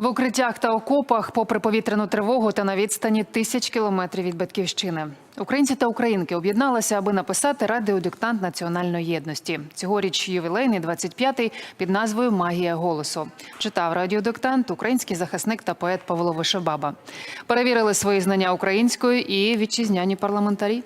В укриттях та окопах, попри повітряну тривогу та на відстані тисяч кілометрів від батьківщини, українці та українки об'єдналися, аби написати радіодиктант національної єдності. Цьогоріч ювілейний 25-й під назвою Магія голосу. Читав радіодиктант український захисник та поет Павло Вишебаба. Перевірили свої знання української і вітчизняні парламентарі.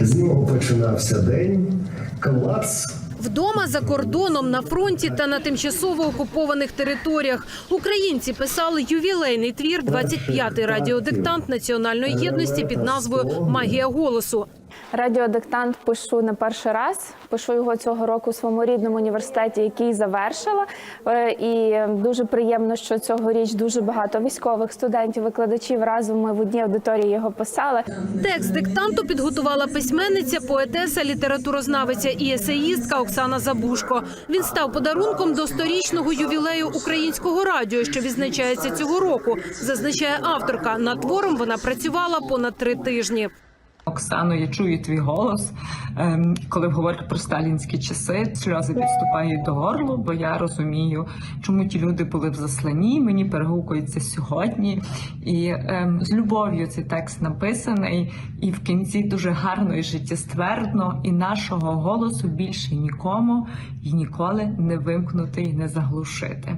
З нього починався день. Клац. Вдома за кордоном на фронті та на тимчасово окупованих територіях українці писали ювілейний твір «25-й радіодиктант національної єдності під назвою Магія голосу. Радіодиктант пишу не перший раз. Пишу його цього року у своєму рідному університеті, який завершила. Е, І дуже приємно, що цьогоріч дуже багато військових студентів, викладачів разом ми в одній аудиторії його писали. Текст диктанту підготувала письменниця, поетеса, літературознавиця і есеїстка Оксана Забушко. Він став подарунком до сторічного ювілею українського радіо, що відзначається цього року. Зазначає авторка. Над твором вона працювала понад три тижні. Оксано, я чую твій голос. Ем, коли говорять про сталінські часи, сльози підступають до горлу, бо я розумію, чому ті люди були в засланні. Мені перегукується сьогодні. І ем, з любов'ю цей текст написаний, і в кінці дуже гарно і життєствердно, і нашого голосу більше нікому і ніколи не вимкнути і не заглушити.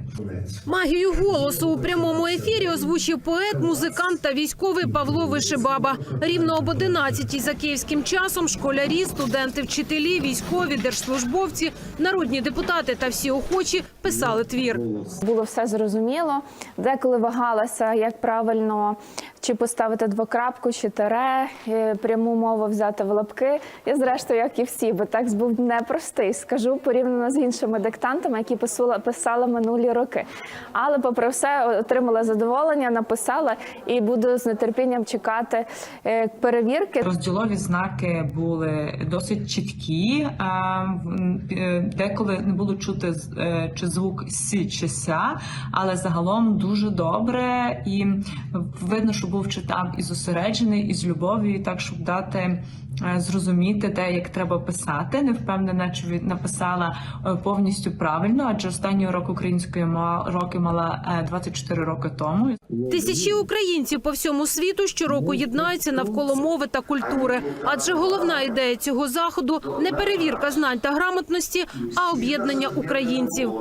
Магію голосу у прямому ефірі озвучив поет, музикант та військовий Павло Вишебаба. Рівно об 11 за київським часом школярі, студенти, вчителі, військові, держслужбовці, народні депутати та всі охочі писали твір. Було все зрозуміло. Деколи вагалася, як правильно чи поставити двокрапку, чи тере, е, пряму мову взяти в лапки. Я зрештою, як і всі, бо текст був непростий. Скажу порівняно з іншими диктантами, які писала, писала минулі роки. Але, попри все, отримала задоволення, написала і буду з нетерпінням чекати е, перевірки. Розділові знаки були досить чіткі. е, Деколи не було чути чи звук сі чи ся, але загалом дуже добре і видно, що був читав і зосереджений, і з любов'ю, так щоб дати е, зрозуміти, де як треба писати. Не впевнена, чи написала е, повністю правильно, адже останній урок української роки мала е, 24 роки тому. Тисячі українців по всьому світу щороку єднаються навколо мови та культури. Адже головна ідея цього заходу не перевірка знань та грамотності, а об'єднання українців.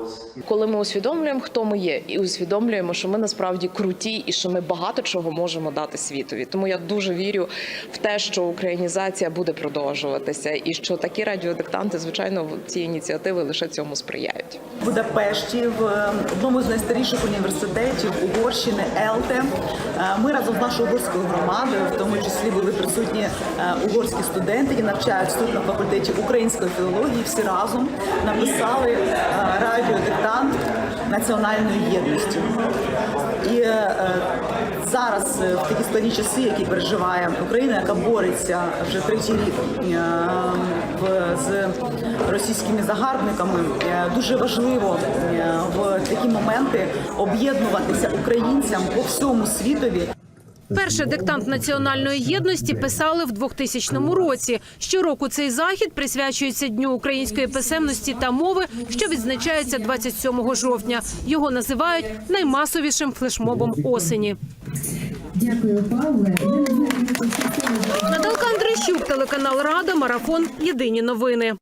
коли ми усвідомлюємо, хто ми є, і усвідомлюємо, що ми насправді круті і що ми багато чого можемо дати світові. Тому я дуже вірю в те, що українізація буде продовжуватися, і що такі радіодиктанти, звичайно, ці ініціативи лише цьому сприяють. В Будапешті в одному з найстаріших університетів Угорщини Елте. Е, Ми разом з нашою угорською громадою, в тому числі були присутні е, угорські студенти, які навчаються тут на факультеті української філології. Всі разом написали е, радіодиктант національної єдності. І е, зараз е, в такі складні часи, які переживає Україна, яка бореться вже третій рік е, з російськими загарбниками, е, дуже важливо е, в такі моменти об'єднуватися українцям по всьому світові. Перший диктант національної єдності писали в 2000 році. Щороку цей захід присвячується Дню української писемності та мови, що відзначається 27 жовтня. Його називають наймасовішим флешмобом осені. Дякую, Павле. Наталка Андрищук, телеканал Рада, марафон. Єдині новини.